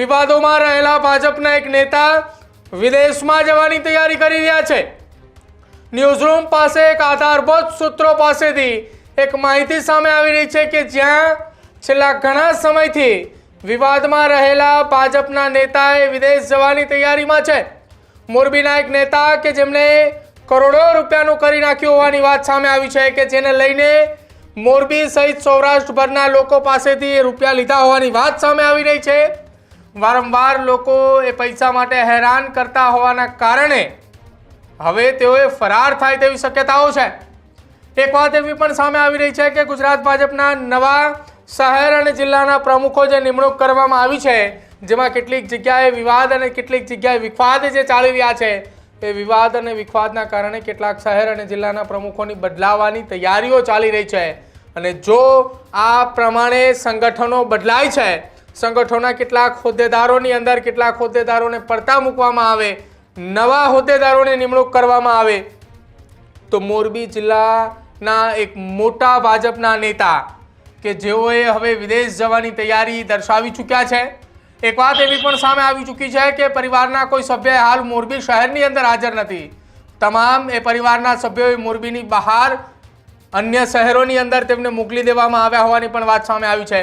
વિવાદોમાં રહેલા ભાજપના એક નેતા વિદેશમાં જવાની તૈયારી કરી રહ્યા છે. ન્યૂઝરૂમ પાસે એક આધારભૂત સૂત્રો પાસેથી એક માહિતી સામે આવી રહી છે કે જ્યાં છેલ્લા ઘણા સમયથી વિવાદમાં રહેલા ભાજપના નેતાએ વિદેશ જવાની તૈયારીમાં છે. મોરબીના એક નેતા કે જેમણે કરોડો રૂપિયાનું કરી નાખ્યું હોવાની વાત સામે આવી છે કે જેને લઈને મોરબી સહિત સૌરાષ્ટ્રભરના લોકો પાસેથી એ રૂપિયા લીધા હોવાની વાત સામે આવી રહી છે. વારંવાર લોકો એ પૈસા માટે હેરાન કરતા હોવાના કારણે હવે તેઓએ ફરાર થાય તેવી શક્યતાઓ છે. એક વાત એવી પણ સામે આવી રહી છે કે ગુજરાત ભાજપના નવા શહેર અને જિલ્લાના પ્રમુખો જે નિમણૂક કરવામાં આવી છે, જેમાં કેટલીક જગ્યાએ વિવાદ અને કેટલીક જગ્યાએ વિખવાદ જે ચાલી રહ્યા છે, એ વિવાદ અને વિખવાદના કારણે કેટલાક શહેર અને જિલ્લાના પ્રમુખોની બદલાવાની તૈયારીઓ ચાલી રહી છે. અને જો આ પ્રમાણે સંગઠનો બદલાય છે સંગઠનોના કેટલાક હોદ્દેદારોની અંદર કેટલાક હોદ્દેદારોને પડતા મૂકવામાં આવે, નવા હોદ્દેદારોની નિમણૂક કરવામાં આવે. તો મોરબી જિલ્લાના એક મોટા ભાજપના નેતા કે જેઓએ હવે વિદેશ જવાની તૈયારી દર્શાવી ચૂક્યા છે. એક વાત એવી પણ સામે આવી ચૂકી છે કે પરિવારના કોઈ સભ્ય હાલ મોરબી શહેરની અંદર હાજર નથી. તમામ એ પરિવારના સભ્યોએ મોરબીની બહાર અન્ય શહેરોની અંદર તેમને મોકલી દેવામાં આવ્યા હોવાની પણ વાત સામે આવી છે.